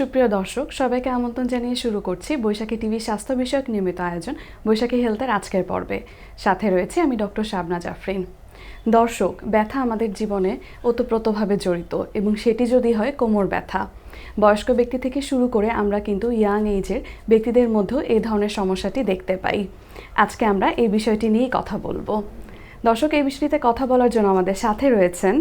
সুপ্রিয় দর্শক, সবাইকে আমন্ত্রণ জানিয়ে শুরু করছি বৈশাখী টিভি স্বাস্থ্য বিষয়ক নিয়মিত আয়োজন বৈশাখী হেলথের আজকের পর্বে। সাথে রয়েছে আমি ডক্টর শাবনা জাফরিন। দর্শক, ব্যথা আমাদের জীবনে ওতপ্রোতভাবে জড়িত এবং সেটি যদি হয় কোমর ব্যথা। বয়স্ক ব্যক্তি থেকে শুরু করে আমরা কিন্তু ইয়াং এজের ব্যক্তিদের মধ্যেও এই ধরনের সমস্যাটি দেখতে পাই। আজকে আমরা এই বিষয়টি নিয়েই কথা বলব। দর্শক, এই বিষয়টিতে কথা বলার জন্য আমাদের সাথে রয়েছেন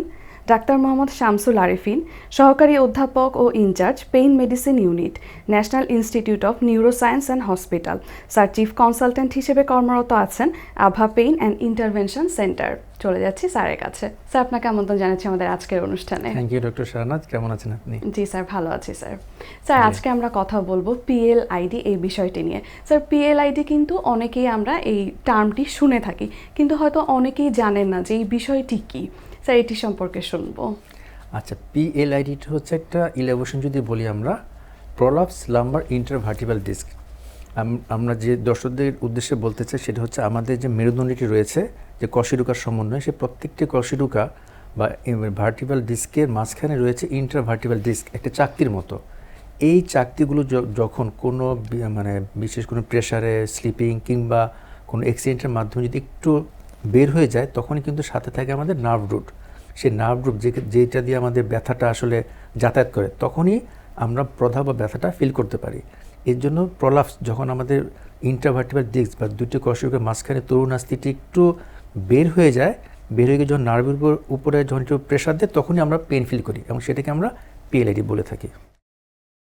ডাক্তার মোহাম্মদ শামসুল আরিফিন সহকারী অধ্যাপক ও incharge pain medicine unit national institute of neuroscience and hospital. Sir chief consultant হিসেবে কর্মরত আছেন আভা পেইন অ্যান্ড ইন্টারভেনশন সেন্টার। চলে যাচ্ছি স্যারের কাছে। স্যার আপনাকে আমন্ত্রণ জানাচ্ছি আমাদের আজকের অনুষ্ঠানে। থ্যাংক ইউ ডক্টর শাহনাজ কেমন আছেন আপনি? জি স্যার ভালো আছি স্যার। স্যার আজকে আমরা কথা বলব পিএল আইডি এই বিষয়টি নিয়ে। স্যার পিএল আইডি কিন্তু অনেকেই আমরা এই টার্মটি শুনে থাকি কিন্তু হয়তো অনেকেই জানেন না যে এই বিষয়টি কী। স্যার, এটি সম্পর্কে শুনব। আচ্ছা পিএলআইডিটা হচ্ছে একটা ইলেভেশন যদি বলি আমরা প্রলাপস লাম্বার ইন্টারভার্টিবাল ডিস্ক আমরা যে দর্শকদের উদ্দেশ্যে বলতে চাই, সেটা হচ্ছে আমাদের যে মেরুদণ্ডটি রয়েছে, যে কশিরুকার সমন্বয়, সে প্রত্যেকটি কশিরুকা বা ভার্টিবাল ডিস্কের মাঝখানে রয়েছে ইন্টারভার্টিবাল ডিস্ক একটা চাকতির মতো। এই চাকতিগুলো যখন কোনো মানে বিশেষ কোনো প্রেশারে স্লিপিং কিংবা কোনো অ্যাক্সিডেন্টের মাধ্যমে যদি একটু বের হয়ে যায়, তখনই কিন্তু সাথে থাকে আমাদের নার্ভ রুট সেই নার্ভ রুট যে যেটা দিয়ে আমাদের ব্যথাটা আসলে যাতায়াত করে, তখনই আমরা প্রধা বা ব্যথাটা ফিল করতে পারি। এর জন্য প্রলাপস যখন আমাদের ইন্টারভার্টিবাল ডিস্ক বা দুটি কষ্টকের মাঝখানে তরুণ আস্তিটি একটু বের হয়ে যায়, বের হয়ে গিয়ে যখন নার্ভের উপরে, যখন একটু প্রেশার দেয়, তখনই আমরা পেন ফিল করি এবং সেটাকে আমরা পিএলআইডি বলে থাকি।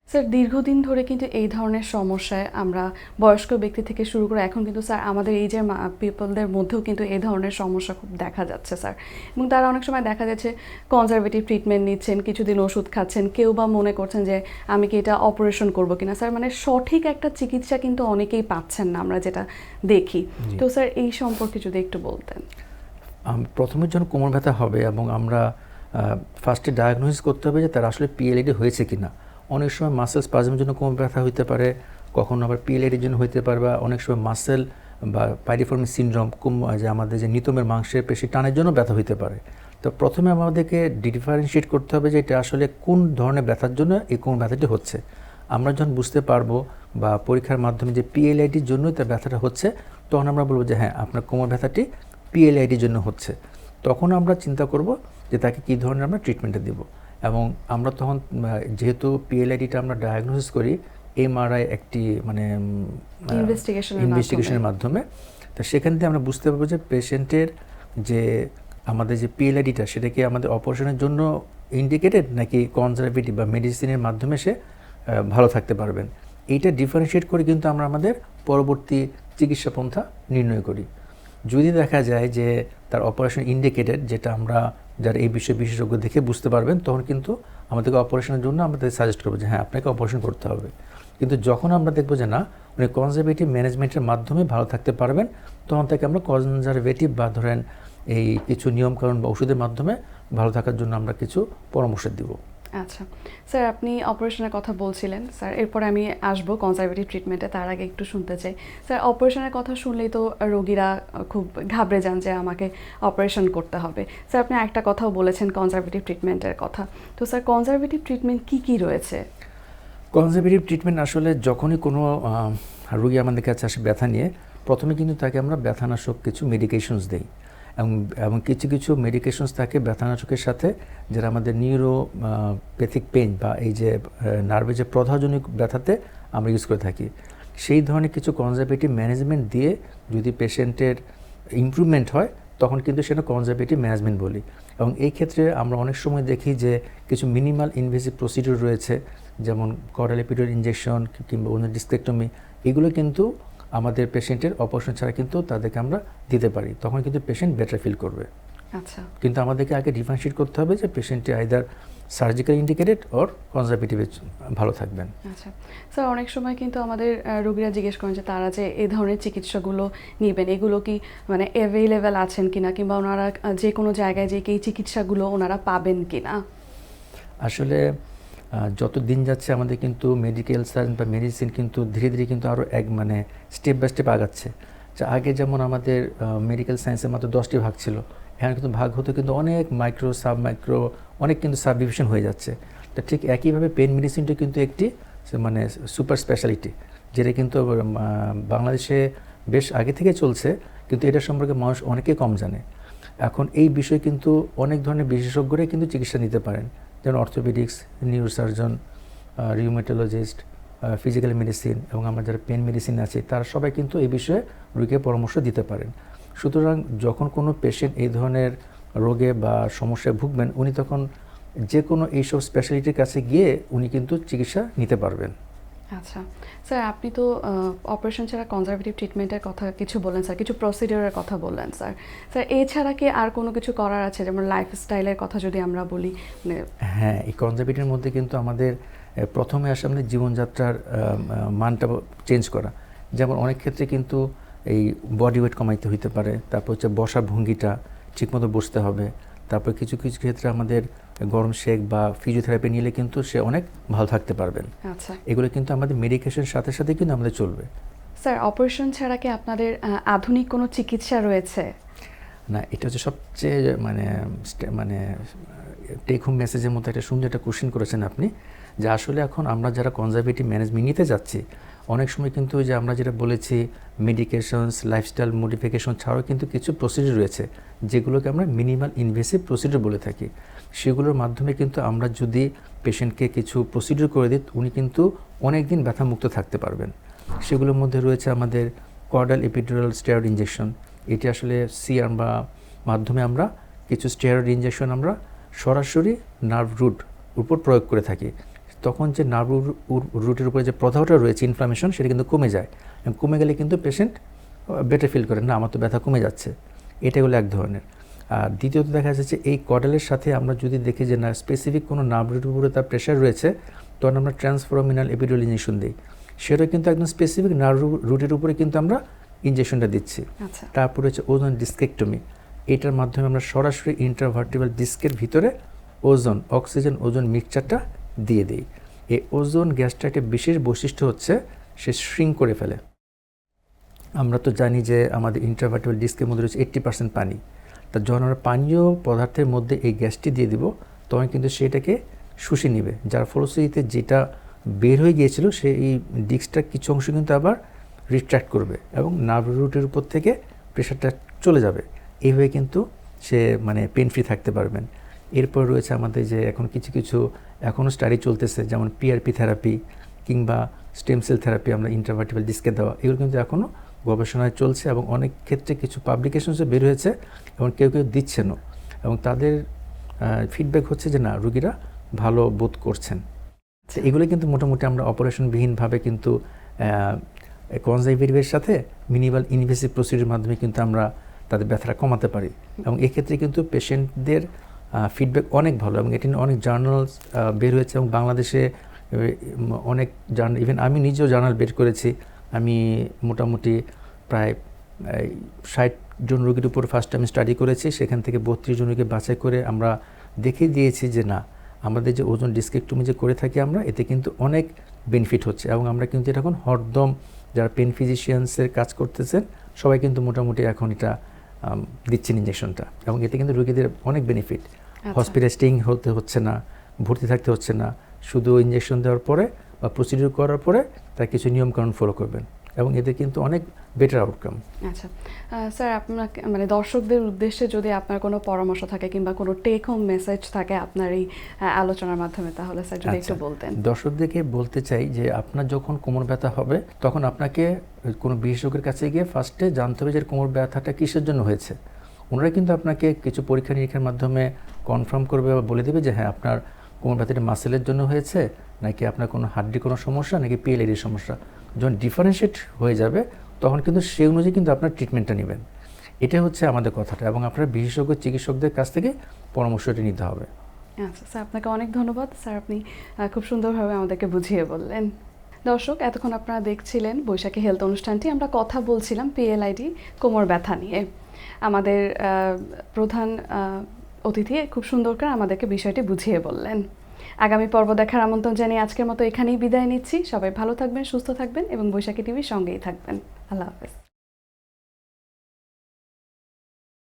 স্যার দীর্ঘদিন ধরে কিন্তু এই ধরনের সমস্যায় আমরা বয়স্ক ব্যক্তি থেকে শুরু করে এখন কিন্তু স্যার আমাদের এই যে পিপলদের মধ্যেও কিন্তু এই ধরনের সমস্যা খুব দেখা যাচ্ছে স্যার। এবং তারা অনেক সময় দেখা যাচ্ছে কনজারভেটিভ ট্রিটমেন্ট নিচ্ছেন কিছুদিন ওষুধ খাচ্ছেন কেউ বা মনে করছেন যে আমি কি এটা অপারেশন করব কিনা স্যার। মানে সঠিক একটা চিকিৎসা কিন্তু অনেকেই পাচ্ছেন না আমরা যেটা দেখি। তো স্যার এই সম্পর্কে যদি একটু বলতেন। প্রথমের জন্য কোমর ব্যথা হবে এবং আমরা ফার্স্টে ডায়াগনোসিস করতে হবে যে তার আসলে পিএলআইডি হয়েছে কিনা। না অনেক সময় মাসেল স্পাজমের জন্য কোমর ব্যথা হইতে পারে, কখনো আবার পিএলআইডির জন্য হইতে পারে বা অনেক সময় মাসেল বা পাইরিফর্মি সিনড্রোম যে আমাদের যে নিতমের মাংসের পেশি টানের জন্য ব্যথা হইতে পারে। তো প্রথমে আমাদেরকে ডিফারেন্সিয়েট করতে হবে যে এটা আসলে কোন ধরনের ব্যথার জন্য এই কোমর ব্যথাটি হচ্ছে। আমরা যখন বুঝতে পারব বা পরীক্ষার মাধ্যমে যে পিএলআইডির জন্যই তার ব্যথাটা হচ্ছে, তখন আমরা বলব যে হ্যাঁ আপনার কোমর ব্যথাটি পিএলআইডির জন্য হচ্ছে। তখন আমরা চিন্তা করব যে তাকে কী ধরনের আমরা ট্রিটমেন্টে দেব। এবং আমরা তখন যেহেতু পিএলআইডিটা আমরা ডায়াগনোসিস করি এমআরআই একটি মানে ইনভেস্টিগেশনের মাধ্যমে। তো সেখান থেকে আমরা বুঝতে পারব যে পেশেন্টের যে আমাদের যে পিএলআইডিটা সেটা কি আমাদের অপারেশনের জন্য ইন্ডিকেটেড নাকি কনজারভেটিভ বা মেডিসিনের মাধ্যমে সে ভালো থাকতে পারবেন। এইটা ডিফারেন্সিয়েট করে কিন্তু আমরা আমাদের পরবর্তী চিকিৎসা পন্থা নির্ণয় করি। যদি দেখা যায় যে তার অপারেশন ইন্ডিকেটেড যেটা আমরা যারা এই বিষয়ে বিশেষজ্ঞ দেখে বুঝতে পারবেন, তখন কিন্তু আমাদেরকে অপারেশনের জন্য আমাদের সাজেস্ট করব যে হ্যাঁ আপনাকে অপারেশন করতে হবে। কিন্তু যখন আমরা দেখব যে না, উনি কনজারভেটিভ ম্যানেজমেন্টের মাধ্যমে ভালো থাকতে পারবেন, তখন তাকে আমরা কনজারভেটিভ বা ধরেন এই কিছু নিয়মকানুন বা ওষুধের মাধ্যমে ভালো থাকার জন্য আমরা কিছু পরামর্শ দিব। আচ্ছা। স্যার, আপনি অপারেশনের কথা বলছিলেন। স্যার, এরপরে আমি আসব কনজারভেটিভ ট্রিটমেন্টে তার আগে একটু শুনতে চাই। স্যার, অপারেশনের কথা শুনলেই তো রোগীরা খুব ঘাবড়ে যান যে আমাকে অপারেশন করতে হবে। স্যার, আপনি একটা কথাও বলেছেন কনজারভেটিভ ট্রিটমেন্টের কথা। তো স্যার কনজারভেটিভ ট্রিটমেন্ট কি কি রয়েছে? কনজারভেটিভ ট্রিটমেন্ট আসলে যখনই কোনো রোগী আমাদের কাছে আসে ব্যথা নিয়ে, প্রথমে কিন্তু তাকে আমরা ব্যথানাশক কিছু মেডিকেশনস দেই। এবং এবং কিছু কিছু মেডিকেশনস থাকে ব্যথানাশকের সাথে, যারা আমাদের নিউরো প্যাথিক পেন বা এই যে নার্ভে যে প্রধাজনিক ব্যথাতে আমরা ইউজ করে থাকি। সেই ধরনের কিছু কনজারভেটিভ ম্যানেজমেন্ট দিয়ে যদি পেশেন্টের ইমপ্রুভমেন্ট হয়, তখন কিন্তু সেটা কনজারভেটিভ ম্যানেজমেন্ট বলি। এবং এই ক্ষেত্রে আমরা অনেক সময় দেখি যে, কিছু মিনিমাল ইনভেসিভ প্রসিডিউর রয়েছে, যেমন করালিপিডোর ইঞ্জেকশন কিংবা অন্য ডিস্টেক্টমি এগুলো কিন্তু আমাদের পেশেন্টের অপারেশন ছাড়া কিন্তু তাদেরকে আমরা দিতে পারি। তখন কিন্তু পেশেন্ট বেটার ফিল করবে। আচ্ছা। কিন্তু আমাদেরকে আগে ডিফারেন্সিয়েট করতে হবে যে পেশেন্টটি আইদার সার্জিক্যাল ইন্ডিকেটেড অর কনজারভেটিভে ভালো থাকবেন। আচ্ছা। স্যার অনেক সময় কিন্তু আমাদের রোগীরা জিজ্ঞেস করেন যে তারা যে এই ধরনের চিকিৎসাগুলো নেবেন এগুলো কি মানে অ্যাভেলেবেল আছেন কিনা কিংবা ওনারা যে কোনো জায়গায় যে এই চিকিৎসাগুলো ওনারা পাবেন কিনা? আসলে আহ, যত দিন যাচ্ছে আমাদের কিন্তু মেডিকেল সায়েন্স বা মেডিসিন কিন্তু ধীরে ধীরে কিন্তু আরও এক মানে স্টেপ বাই স্টেপ আগাচ্ছে। যা আগে যেমন আমাদের মেডিকেল সায়েন্সের মাত্র দশটি ভাগ ছিল, এখন কিন্তু ভাগ হতে কিন্তু অনেক মাইক্রো সাব মাইক্রো অনেক কিন্তু সাব ডিভিশন হয়ে যাচ্ছে। তা ঠিক একইভাবে পেন মেডিসিনটা কিন্তু একটি মানে সুপার স্পেশালিটি যেটা কিন্তু বাংলাদেশে বেশ আগে থেকে চলছে, কিন্তু এটা সম্পর্কে মানুষ অনেকে কম জানে। এখন এই বিষয়ে কিন্তু অনেক ধরনের বিশেষজ্ঞরাই কিন্তু চিকিৎসা নিতে পারেন। যেমন orthopaedics, neurosurgeon rheumatologist physical medicine এবং আমার যারা পেন মেডিসিন আছে, তারা সবাই কিন্তু এই বিষয়ে রোগীকে পরামর্শ দিতে পারেন। সুতরাং যখন কোনো পেশেন্ট এই ধরনের রোগে বা সমস্যায় ভুগবেন, উনি তখন যে কোনো এইসব স্পেশালিটির কাছে গিয়ে উনি কিন্তু চিকিৎসা নিতে পারবেন। আচ্ছা। স্যার, আপনি তো অপারেশন ছাড়া কনজারভেটিভ ট্রিটমেন্টের কথা কিছু বললেন, স্যার। কিছু প্রসিডিওরের কথা বললেন, স্যার। স্যার, এছাড়া কি আর কোনো কিছু করার আছে? যেমন লাইফস্টাইলের কথা যদি আমরা বলি মানে হ্যাঁ এই কনজারভেটিভের মধ্যে কিন্তু আমাদের প্রথমে আসে আমাদের জীবনযাত্রার মানটা চেঞ্জ করা। যেমন অনেক ক্ষেত্রে কিন্তু এই বডি ওয়েট কমাইতে হইতে পারে। তারপর হচ্ছে বসার ভঙ্গিটা ঠিকমতো বসতে হবে। তারপর কিছু কিছু ক্ষেত্রে আমাদের গরম শেক বা ফিজিওথেরাপি নিলে কিন্তু সে অনেক ভালো থাকতে পারবেন। আচ্ছা। এগুলো কিন্তু আমাদের মেডিকেশনের সাথে সাথে কিন্তু আমাদের চলবে। স্যার অপারেশন ছাড়া কি আপনাদের আধুনিক কোনো চিকিৎসা রয়েছে? না এটা হচ্ছে সবচেয়ে মানে মানে টেক হোম মেসেজের মতো একটা সুন্দর একটা কোশ্চেন করেছেন আপনি যে আসলে এখন আমরা যারা কনজারভেটিভ ম্যানেজমেন্ট নিতে যাচ্ছি অনেক সময় কিন্তু যে আমরা যেটা বলেছি মেডিকেশনস লাইফস্টাইল মডিফিকেশন ছাড়াও কিন্তু কিছু প্রসিডিউর রয়েছে, যেগুলোকে আমরা মিনিমাল ইনভেসিভ প্রসিডিউর বলে থাকি। সেগুলোর মাধ্যমে কিন্তু আমরা যদি পেশেন্টকে কিছু প্রসিডিউর করে দিই, উনি কিন্তু অনেক দিন ব্যথামুক্ত থাকতে পারবেন। সেগুলোর মধ্যে রয়েছে আমাদের কর্ডাল এপিডুরাল স্টেরয়েড ইঞ্জেকশন এটি আসলে সিআর বা মাধ্যমে আমরা কিছু স্টেরয়েড ইঞ্জেকশন আমরা সরাসরি নার্ভ রুট উপর প্রয়োগ করে থাকি। তখন যে নার্ভ রুটের উপরে যে প্রদাহটা রয়েছে ইনফ্লামেশন সেটা কিন্তু কমে যায়। এবং কমে গেলে কিন্তু পেশেন্ট বেটার ফিল করে না আমার তো ব্যথা কমে যাচ্ছে। এটা হলো এক ধরনের। আর দ্বিতীয়ত দেখা যাচ্ছে এই কডালের সাথে আমরা যদি দেখি যে না স্পেসিফিক কোনো নার্ভ রুটের উপরে তার প্রেশার রয়েছে তখন আমরা ট্রান্সফরমিনাল এপিডুরাল ইঞ্জেকশন দিই। সেটা কিন্তু একদম স্পেসিফিক নার্ভ রুটের উপরে কিন্তু আমরা ইঞ্জেকশনটা দিচ্ছি। আচ্ছা। তারপরে হচ্ছে ওজন ডিসকেক্টমি এটার মাধ্যমে আমরা সরাসরি ইন্টারভার্টিবল ডিস্কের ভিতরে ওজন অক্সিজেন ওজন মিক্সচারটা দিয়ে দিই। এই ওজন গ্যাসটা একটা বিশেষ বৈশিষ্ট্য হচ্ছে সে শ্রিঙ্ক করে ফেলে। আমরা তো জানি যে আমাদের ইন্টারভার্টিবল ডিস্কের মধ্যে রয়েছে এইট্টি পার্সেন্ট পানি। তা যখন আমরা পানীয় পদার্থের মধ্যে এই গ্যাসটি দিয়ে দিব, তখন কিন্তু সেটাকে শুষে নিবে। যার ফলশ্রুতিতে যেটা বের হয়ে গিয়েছিল সেই ডিস্কটার কিছু অংশ কিন্তু আবার রিট্র্যাক্ট করবে এবং নার্ভ রুটের উপর থেকে প্রেশারটা চলে যাবে। এইভাবে কিন্তু সে মানে পেন ফ্রি থাকতে পারবেন। এরপর রয়েছে আমাদের যে এখন কিছু কিছু এখনও স্টাডি চলতেছে, যেমন পিআরপি থেরাপি কিংবা স্টেম সেল থেরাপি আমরা ইন্টারভার্টিবল ডিস্কে দেওয়া। এগুলো কিন্তু এখনও গবেষণায় চলছে এবং অনেক ক্ষেত্রে কিছু পাবলিকেশনসে বের হয়েছে এবং কেউ কেউ দিচ্ছেনও। এবং তাদের ফিডব্যাক হচ্ছে যে না, রুগীরা ভালো বোধ করছেন। তো এগুলো কিন্তু মোটামুটি আমরা অপারেশনবিহীনভাবে কিন্তু কনজারভেটিভের সাথে মিনিমাল ইনভেসিভ প্রসিডিউর মাধ্যমে কিন্তু আমরা তাদের ব্যথাটা কমাতে পারি। এবং এক্ষেত্রে কিন্তু পেশেন্টদের ফিডব্যাক অনেক ভালো এবং এটি অনেক জার্নালস বের হয়েছে এবং বাংলাদেশে অনেক জার্নাল ইভেন আমি নিজেও জার্নাল বের করেছি। আমি মোটামুটি প্রায় ষাট জন রোগীর উপর ফার্স্ট টাইম স্টাডি করেছি। সেখান থেকে বত্রিশ জন রোগী বাছাই করে আমরা দেখিয়ে দিয়েছি যে না, আমাদের যে ওজন ডিসকেক্টমি যে করে থাকি আমরা, এতে কিন্তু অনেক বেনিফিট হচ্ছে এবং আমরা কিন্তু এটা এখন হরদম, যারা পেন ফিজিশিয়ানসের কাজ করতেছেন, সবাই কিন্তু মোটামুটি এখন এটা দিচ্ছেন ইঞ্জেকশনটা এবং এতে কিন্তু রোগীদের অনেক বেনিফিট। হসপিটাল স্টেইং হতে হচ্ছে না ভর্তি থাকতে হচ্ছে না। শুধু ইঞ্জেকশন দেওয়ার পরে বা প্রসিডিউর করার পরে তার কিছু নিয়মকানুন ফলো করবেন। এবং এতে কিন্তু অনেক বেটার আউটকাম আচ্ছা স্যার আপনাকে মানে দর্শকদের উদ্দেশ্যে যদি আপনার কোনো পরামর্শ থাকে কিংবা কোনো টেক হোম মেসেজ থাকে আপনার এই আলোচনার মাধ্যমে তাহলে স্যার যদি একটু আচ্ছা। বলতেন দর্শকদেরকে বলতে চাই যে আপনার যখন কোমর ব্যথা হবে তখন আপনাকে কোনো বিশেষজ্ঞের কাছে গিয়ে ফার্স্টে জানতে হবে যে কোমর ব্যথাটা কিসের জন্য হয়েছে ওনারা কিন্তু আপনাকে কিছু পরীক্ষা নিরীক্ষার মাধ্যমে কনফার্ম করবে বা বলে দেবে যে হ্যাঁ আপনার কোমর ব্যথাটা মাসেলের জন্য হয়েছে নাকি আপনার কোনো হাড্ডির কোনো সমস্যা, নাকি পিএলএডির সমস্যা? যখন ডিফারেন্সিয়েট হয়ে যাবে, তখন কিন্তু সেই অনুযায়ী কিন্তু আপনার ট্রিটমেন্টটা নেবেন। এটা হচ্ছে আমাদের কথাটা এবং আপনার বিশেষজ্ঞ চিকিৎসকদের কাছ থেকে পরামর্শটি নিতে হবে। আচ্ছা স্যার, আপনাকে অনেক ধন্যবাদ। স্যার, আপনি খুব সুন্দরভাবে আমাদেরকে বুঝিয়ে বললেন। দর্শক, এতক্ষণ আপনারা দেখছিলেন বৈশাখী হেলথ অনুষ্ঠানটি। আমরা কথা বলছিলাম পিএলআইডি, কোমর ব্যথা নিয়ে। আমাদের প্রধান অতিথি খুব সুন্দর করে আমাদেরকে বিষয়টি বুঝিয়ে বললেন। আগামী পর্ব দেখার আমন্ত্রণ জানিয়ে আজকের মতো এখানেই বিদায় নিচ্ছি। সবাই ভালো থাকবেন, সুস্থ থাকবেন এবং বৈশাখী টিভির সঙ্গেই থাকবেন। আল্লাহ হাফেজ।